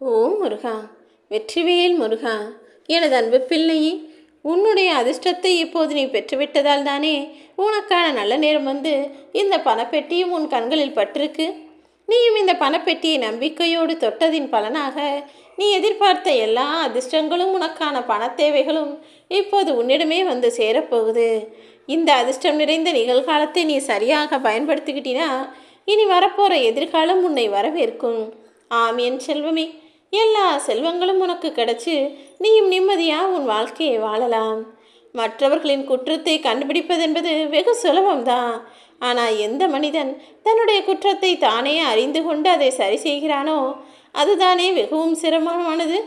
ஓ முருகா வெற்றிவேல் முருகா எனது அன்பு பிள்ளையே உன்னுடைய அதிர்ஷ்டத்தை இப்போது நீ பெற்றுவிட்டதால் தானே உனக்கான நல்ல நேரம் வந்து இந்த பணப்பெட்டியும் உன் கண்களில் பட்டிருக்கு. நீயும் இந்த பணப்பெட்டியை நம்பிக்கையோடு தொட்டதின் பலனாக நீ எதிர்பார்த்த எல்லா அதிர்ஷ்டங்களும் உனக்கான பணத்தேவைகளும் இப்போது உன்னிடமே வந்து சேரப்போகுது. இந்த அதிர்ஷ்டம் நிறைந்த நிகழ்காலத்தை நீ சரியாக பயன்படுத்திக்கிட்டினா இனி வரப்போகிற எதிர்காலம் உன்னை வரவேற்கும். ஆம் என் செல்வமே. எல்லா செல்வங்களும் உனக்கு கிடைச்சு நீயும் நிம்மதியாக உன் வாழ்க்கையை வாழலாம். மற்றவர்களின் குற்றத்தை கண்டுபிடிப்பதென்பது வெகு சுலபம்தான். ஆனால் எந்த மனிதன் தன்னுடைய குற்றத்தை தானே அறிந்து கொண்டு அதை சரி செய்கிறானோ அதுதானே மிகவும் சிரமமானது.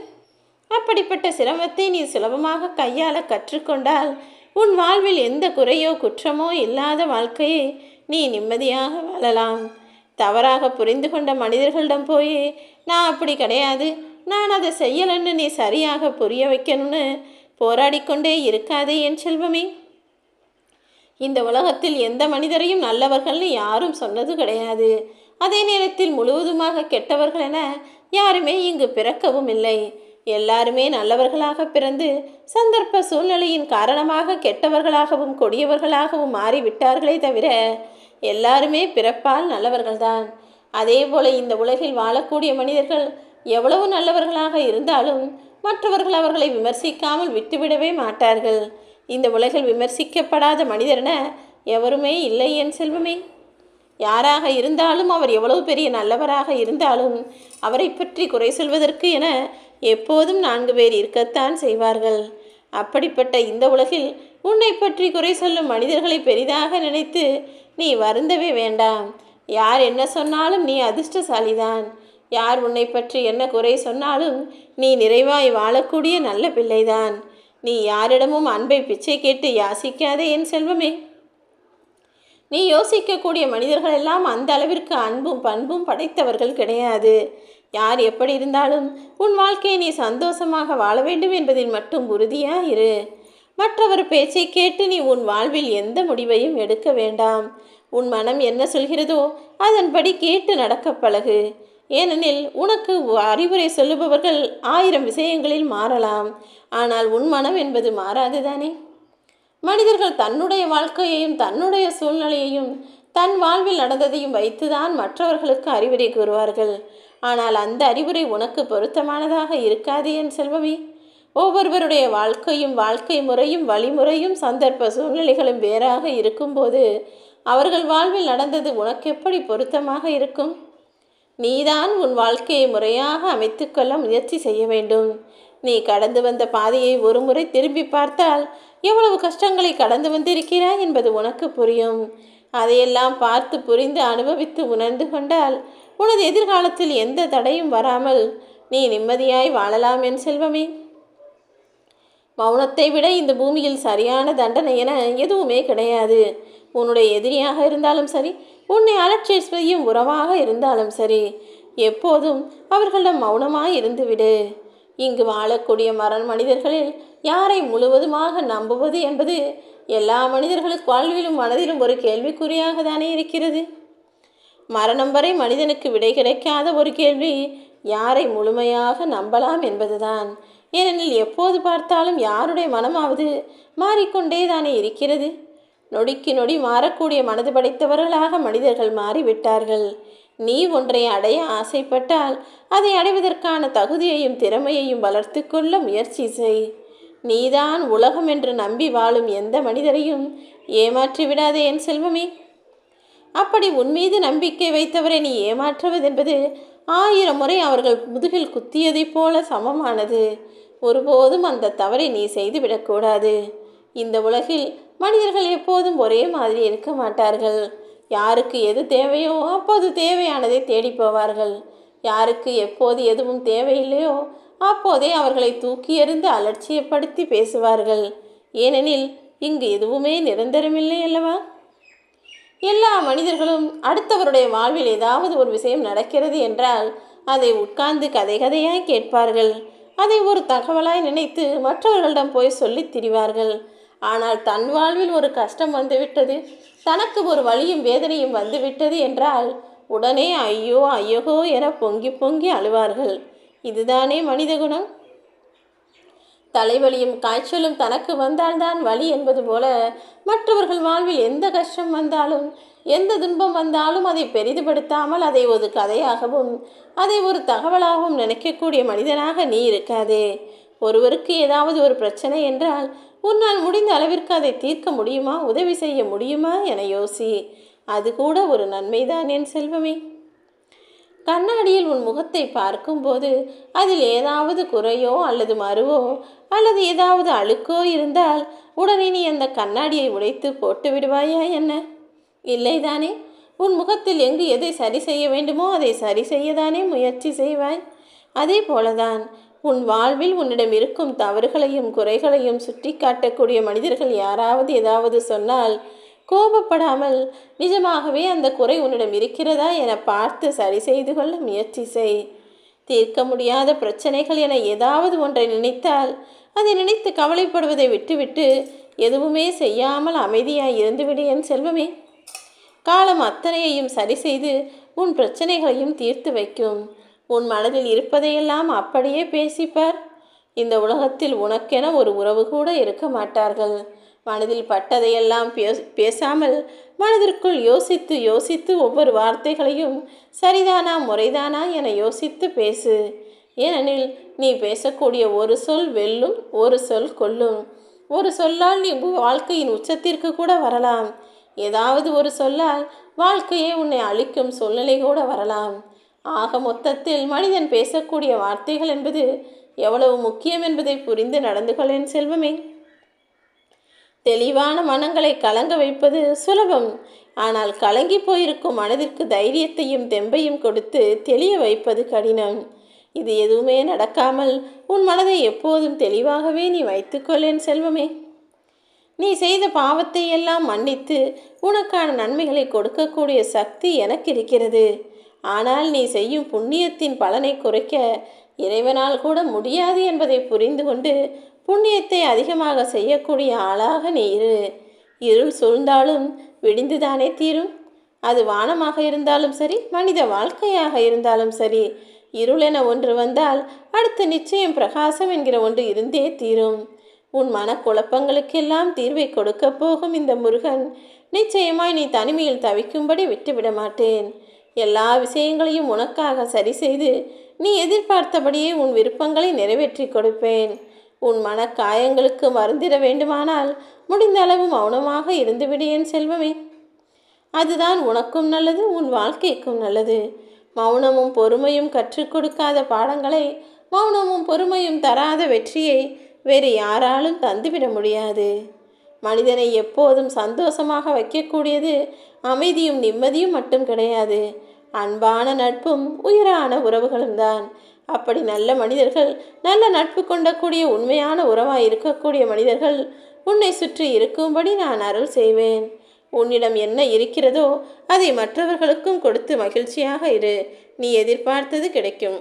அப்படிப்பட்ட சிரமத்தை நீ சுலபமாக கையாள கற்றுக்கொண்டால் உன் வாழ்வில் எந்த குறையோ குற்றமோ இல்லாத வாழ்க்கையை நீ நிம்மதியாக வாழலாம். தவறாக புரிந்து கொண்ட மனிதர்களிடம் போய் நான் அப்படி கிடையாது. நான் அதை செய்யலைன்னு நீ சரியாக புரிய வைக்கணும்னு போராடிக்கொண்டே இருக்காதே என் செல்வமே. இந்த உலகத்தில் எந்த மனிதரையும் நல்லவர்கள்னு யாரும் சொன்னது கிடையாது. அதே நேரத்தில் முழுவதுமாக கெட்டவர்கள் என யாருமே இங்கு பிறக்கவும் இல்லை. எல்லாருமே நல்லவர்களாக பிறந்து சந்தர்ப்ப சூழ்நிலையின் காரணமாக கெட்டவர்களாகவும் கொடியவர்களாகவும் மாறிவிட்டார்களே தவிர எல்லாருமே பிறப்பால் நல்லவர்கள்தான். அதே போல இந்த உலகில் வாழக்கூடிய மனிதர்கள் எவ்வளவு நல்லவர்களாக இருந்தாலும் மற்றவர்கள் அவர்களை விமர்சிக்காமல் விட்டுவிடவே மாட்டார்கள். இந்த உலகில் விமர்சிக்கப்படாத மனிதரென எவருமே இல்லை என் செல்வமே. யாராக இருந்தாலும் அவர் எவ்வளவு பெரிய நல்லவராக இருந்தாலும் அவரை பற்றி குறை சொல்வதற்கு என எப்போதும் நான்கு பேர் இருக்கத்தான் செய்வார்கள். அப்படிப்பட்ட இந்த உலகில் உன்னை பற்றி குறை சொல்லும் மனிதர்களை பெரிதாக நினைத்து நீ வருந்தவே வேண்டாம். யார் என்ன சொன்னாலும் நீ அதிர்ஷ்டசாலிதான். யார் உன்னை பற்றி என்ன குறை சொன்னாலும் நீ நிறைவாய் வாழக்கூடிய நல்ல பிள்ளைதான். நீ யாரிடமும் அன்பை பிச்சை கேட்டு யாசிக்காதே என் செல்வமே. நீ யோசிக்கக்கூடிய மனிதர்கள் எல்லாம் அந்த அளவிற்கு அன்பும் பண்பும் படைத்தவர்கள் கிடையாது. யார் எப்படி இருந்தாலும் உன் வாழ்க்கையை நீ சந்தோஷமாக வாழ வேண்டும் என்பதில் மட்டும் உறுதியாக இரு. மற்றவர் பேச்சை கேட்டு நீ உன் வாழ்வில் எந்த முடிவையும் எடுக்க வேண்டாம். உன் மனம் என்ன சொல்கிறதோ அதன்படி கேட்டு நடக்க பழகு. ஏனெனில் உனக்கு அறிவுரை சொல்லுபவர்கள் ஆயிரம் விஷயங்களில் மாறலாம். ஆனால் உன் மனம் என்பது மாறாதுதானே மனிதர்கள் தன்னுடைய வாழ்க்கையையும் தன்னுடைய சூழ்நிலையையும் தன் வாழ்வில் நடந்ததையும் வைத்துதான் மற்றவர்களுக்கு அறிவுரை கூறுவார்கள். ஆனால் அந்த அறிவுரை உனக்கு பொருத்தமானதாக இருக்காது என் செல்வமே. ஒவ்வொருவருடைய வாழ்க்கையும் வாழ்க்கை முறையும் வழிமுறையும் சந்தர்ப்ப சூழ்நிலைகளும் வேறாக இருக்கும்போது அவர்கள் வாழ்வில் நடந்தது உனக்கு எப்படி பொருத்தமாக இருக்கும்? நீதான் உன் வாழ்க்கையை முறையாக அமைத்துக்கொள்ள முயற்சி செய்ய வேண்டும். நீ கடந்து வந்த பாதையை ஒரு முறை திரும்பி பார்த்தால் எவ்வளவு கஷ்டங்களை கடந்து வந்திருக்கிறாய் என்பது உனக்கு புரியும். அதையெல்லாம் பார்த்து புரிந்து அனுபவித்து உணர்ந்து கொண்டால் உனது எதிர்காலத்தில் எந்த தடையும் வராமல் நீ நிம்மதியாய் வாழலாம் என் செல்வமே. மௌனத்தை விட இந்த பூமியில் சரியான தண்டனை என எதுவுமே கிடையாது. உன்னுடைய எதிரியாக இருந்தாலும் சரி உன்னை அலட்சிய செய்யும் உறவாக இருந்தாலும் சரி எப்போதும் அவர்களிடம் மௌனமாக இருந்துவிடு. இங்கு வாழக்கூடிய மரண மனிதர்களில் யாரை முழுவதுமாக நம்புவது என்பது எல்லா மனிதர்களுக்கு வாழ்விலும் மனதிலும் ஒரு கேள்விக்குறியாக தானே இருக்கிறது? மரணம் வரை மனிதனுக்கு விடை கிடைக்காத ஒரு கேள்வி யாரை முழுமையாக நம்பலாம் என்பதுதான். ஏனெனில் எப்போது பார்த்தாலும் யாருடைய மனமாவது மாறிக்கொண்டே தானே இருக்கிறது. நொடிக்கு நொடி மாறக்கூடிய மனது படைத்தவர்களாக மனிதர்கள் மாறிவிட்டார்கள். நீ ஒன்றை அடைய ஆசைப்பட்டால் அதை அடைவதற்கான தகுதியையும் திறமையையும் வளர்த்து கொள்ள முயற்சி செய். நீதான் உலகம் என்று நம்பி வாழும் எந்த மனிதரையும் ஏமாற்றி விடாதே என் செல்வமே. அப்படி உன் மீது நம்பிக்கை வைத்தவரை நீ ஏமாற்றுவதென்பது ஆயிரம் முறை அவர்கள் முதுகில் குத்தியதைப் போல சமமானது. ஒருபோதும் அந்த தவறை நீ செய்துவிடக்கூடாது இந்த உலகில் மனிதர்கள் எப்போதும் ஒரே மாதிரி இருக்க மாட்டார்கள். யாருக்கு எது தேவையோ அப்போது தேவையானதை தேடி போவார்கள். யாருக்கு எப்போது எதுவும் தேவையில்லையோ அப்போதே அவர்களை தூக்கி எறிந்து அலட்சியப்படுத்தி பேசுவார்கள். ஏனெனில் இங்கு எதுவுமே நிரந்தரமில்லை அல்லவா? எல்லா மனிதர்களும் அடுத்தவருடைய வாழ்வில் ஏதாவது ஒரு விஷயம் நடக்கிறது என்றால் அதை உட்கார்ந்து கதை கதையாய் கேட்பார்கள். அதை ஒரு தகவலாய் நினைத்து மற்றவர்களிடம் போய் சொல்லித் திரிவார்கள். ஆனால் தன் வாழ்வில் ஒரு கஷ்டம் வந்துவிட்டது. தனக்கு ஒரு வழியும் வேதனையும் வந்துவிட்டது என்றால் உடனே ஐயோ ஐயோகோ என பொங்கி பொங்கி அழுவார்கள். இதுதானே மனித குணம்? தலைவலியும் காய்ச்சலும் தனக்கு வந்தால்தான் வலி என்பது போல மற்றவர்கள் வாழ்வில் எந்த கஷ்டம் வந்தாலும் எந்த துன்பம் வந்தாலும் அதை பெரிதுபடுத்தாமல் அதை ஒரு கதையாகவும் அதை ஒரு தகவலாகவும் நினைக்கக்கூடிய மனிதனாக நீ இருக்காதே. ஒருவருக்கு ஏதாவது ஒரு பிரச்சனை என்றால் உன்னால் முடிந்த அளவிற்கு அதை தீர்க்க முடியுமா உதவி செய்ய முடியுமா என யோசி. அது கூட ஒரு நன்மைதான் என் செல்வமே. கண்ணாடியில் உன் முகத்தை பார்க்கும்போது அதில் ஏதாவது குறையோ அல்லது மறுவோ அல்லது ஏதாவது அழுக்கோ இருந்தால் உடனே நீ அந்த கண்ணாடியை உடைத்து போட்டு விடுவாயா என்ன? இல்லைதானே உன் முகத்தில் எங்கு எதை சரி செய்ய வேண்டுமோ அதை சரி செய்யதானே முயற்சி செய்வாய். அதே போலதான் உன் வாழ்வில் உன்னிடம் இருக்கும் தவறுகளையும் குறைகளையும் சுட்டி காட்டக்கூடிய மனிதர்கள் யாராவது ஏதாவது சொன்னால் கோபப்படாமல் நிஜமாகவே அந்த குறை உன்னிடம் இருக்கிறதா என பார்த்து சரி செய்து கொள்ள முயற்சி செய். தீர்க்க முடியாத பிரச்சனைகள் என ஏதாவது ஒன்றை நினைத்தால் அதை நினைத்து கவலைப்படுவதை விட்டுவிட்டு எதுவுமே செய்யாமல் அமைதியாய் இருந்துவிடு என் செல்வமே. காலம் அத்தனையையும் சரி செய்து உன் பிரச்சனைகளையும் தீர்த்து வைக்கும். உன் மனதில் இருப்பதையெல்லாம் அப்படியே பேசிப்பார். இந்த உலகத்தில் உனக்கென ஒரு உறவு கூட இருக்க மாட்டார்கள். மனதில் பட்டதையெல்லாம் பேசாமல் மனதிற்குள் யோசித்து யோசித்து ஒவ்வொரு வார்த்தைகளையும் சரிதானா முறைதானா என யோசித்து பேசு. ஏனெனில் நீ பேசக்கூடிய ஒரு சொல் வெல்லும் ஒரு சொல் கொல்லும். ஒரு சொல்லால் நீ வாழ்க்கையின் உச்சத்திற்கு கூட வரலாம். ஏதாவது ஒரு சொல்லால் வாழ்க்கையே உன்னை அழிக்கும் சூழ்நிலை கூட வரலாம். ஆக மொத்தத்தில் மனிதன் பேசக்கூடிய வார்த்தைகள் என்பது எவ்வளவு முக்கியம் என்பதை புரிந்து நடந்து கொள்ளேன் செல்வமே. தெளிவான மனங்களை கலங்க வைப்பது சுலபம். ஆனால் கலங்கி போயிருக்கும் மனதிற்கு தைரியத்தையும் தெம்பையும் கொடுத்து தெளிய வைப்பது கடினம். இது எதுவுமே நடக்காமல் உன் மனதை எப்போதும் தெளிவாகவே நீ வைத்துக்கொள்ளேன் செல்வமே. நீ செய்த பாவத்தை எல்லாம் மன்னித்து உனக்கான நன்மைகளை கொடுக்கக்கூடிய சக்தி எனக்கு இருக்கிறது ஆனால் நீ செய்யும் புண்ணியத்தின் பலனை குறைக்க இறைவனால் கூட முடியாது என்பதை புரிந்து கொண்டு புண்ணியத்தை அதிகமாக செய்யக்கூடிய ஆளாக நீ இரு. இருள் சூழ்ந்தாலும் விடிந்துதானே தீரும். அது வானமாக இருந்தாலும் சரி மனித வாழ்க்கையாக இருந்தாலும் சரி. இருள் என ஒன்று வந்தால் அடுத்த நிச்சயம் பிரகாசம் என்கிற ஒன்று இருந்தே தீரும். உன் மனக்குழப்பங்களுக்கெல்லாம் தீர்வை கொடுக்க போகும் இந்த முருகன். நிச்சயமாய் நீ தனிமையில் தவிக்கும்படி விட்டுவிட மாட்டேன். எல்லா விஷயங்களையும் உனக்காக சரி செய்து நீ எதிர்பார்த்தபடியே உன் விருப்பங்களை நிறைவேற்றி கொடுப்பேன். உன் மனக்காயங்களுக்கு மருந்திட வேண்டுமானால் முடிந்த அளவு மௌனமாக இருந்துவிடு என் செல்வமே. அதுதான் உனக்கும் நல்லது உன் வாழ்க்கைக்கும் நல்லது. மௌனமும் பொறுமையும் கற்றுக் கொடுக்காத பாடங்களை மௌனமும் பொறுமையும் தராத வெற்றியை வேறு யாராலும் தந்துவிட முடியாது. மனிதனை எப்போதும் சந்தோஷமாக வைக்கக்கூடியது அமைதியும் நிம்மதியும் மட்டும் கிடையாது. அன்பான நட்பும் உயிரான உறவுகளும் தான் அப்படி நல்ல மனிதர்கள் நல்ல நட்பு கொண்டக்கூடிய உண்மையான உறவாக இருக்கக்கூடிய மனிதர்கள் உன்னை சுற்றி இருக்கும்படி நான் அருள் செய்வேன். உன்னிடம் என்ன இருக்கிறதோ அதை மற்றவர்களுக்கும் கொடுத்து மகிழ்ச்சியாக இரு. நீ எதிர்பார்த்தது கிடைக்கும்.